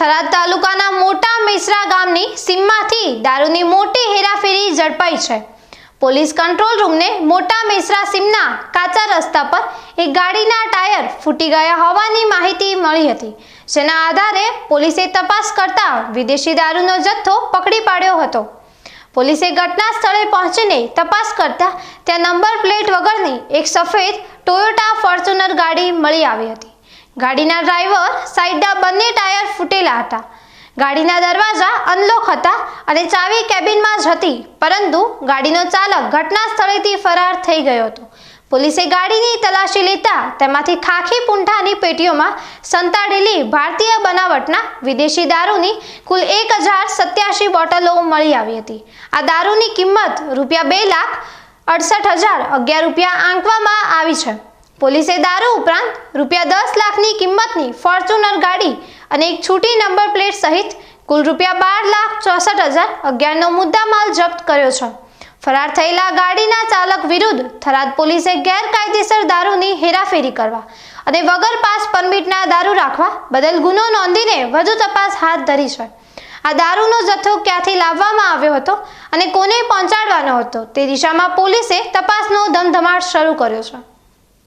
થરાદ તાલુકાના મોટા મિશ્રા ગામની સીમમાંથી દારૂની મોટી હેરાફેરી ઝડપાઈ છે. પોલીસ કંટ્રોલ રૂમને મોટા મિશ્રા સીમના કાચા રસ્તા પર એક ગાડીના ટાયર ફૂટી ગયા હોવાની માહિતી મળી હતી, જેના આધારે પોલીસે તપાસ કરતા વિદેશી દારૂનો જથ્થો પકડી પાડ્યો હતો. પોલીસે ઘટના સ્થળે પહોંચીને તપાસ કરતા ત્યાં નંબર પ્લેટ વગરની એક સફેદ ટોયોટા ફોર્ચ્યુનર ગાડી મળી આવી હતી. ગાડીના ડ્રાઈવર સાઈડના બંને ટાયર ફૂટેલા હતા. ગાડીના દરવાજા અનલોક હતા અને ચાવી કેબિનમાં જ હતી, પરંતુ ગાડીનો ચાલક ઘટના સ્થળેથી ફરાર થઈ ગયો હતો. પોલીસે ગાડીની તલાશી લેતા તેમાંથી ખાખી પૂંઠાની પેટીઓમાં સંતાડેલી ભારતીય બનાવટના વિદેશી દારૂની કુલ એક હજાર સત્યાસી બોટલો મળી આવી હતી. આ દારૂની કિંમત રૂપિયા બે લાખ અડસઠ હજાર અગિયાર રૂપિયા આંકવામાં આવી છે. પોલીસે દારૂ ઉપરાંત રૂપિયા દસ લાખની કિંમતની ફોર્ચ્યુનર ગાડી અને એક છૂટી નંબર પ્લેટ સહિત કુલ રૂપિયા બાર લાખ ચોસઠ હજાર અગિયારનો મુદ્દામાલ જપ્ત કર્યો છે. ફરાર થયેલા ગાડીના ચાલક વિરુદ્ધ થરાદ પોલીસે ગેરકાયદેસર દારૂની હેરાફેરી કરવા અને વગર પાસ પરમિટના દારૂ રાખવા બદલ ગુનો નોંધીને વધુ તપાસ હાથ ધરી છે. આ દારૂનો જથ્થો ક્યાંથી લાવવામાં આવ્યો હતો અને કોને પહોંચાડવાનો હતો તે દિશામાં પોલીસે તપાસનો ધમધમાટ શરૂ કર્યો છે.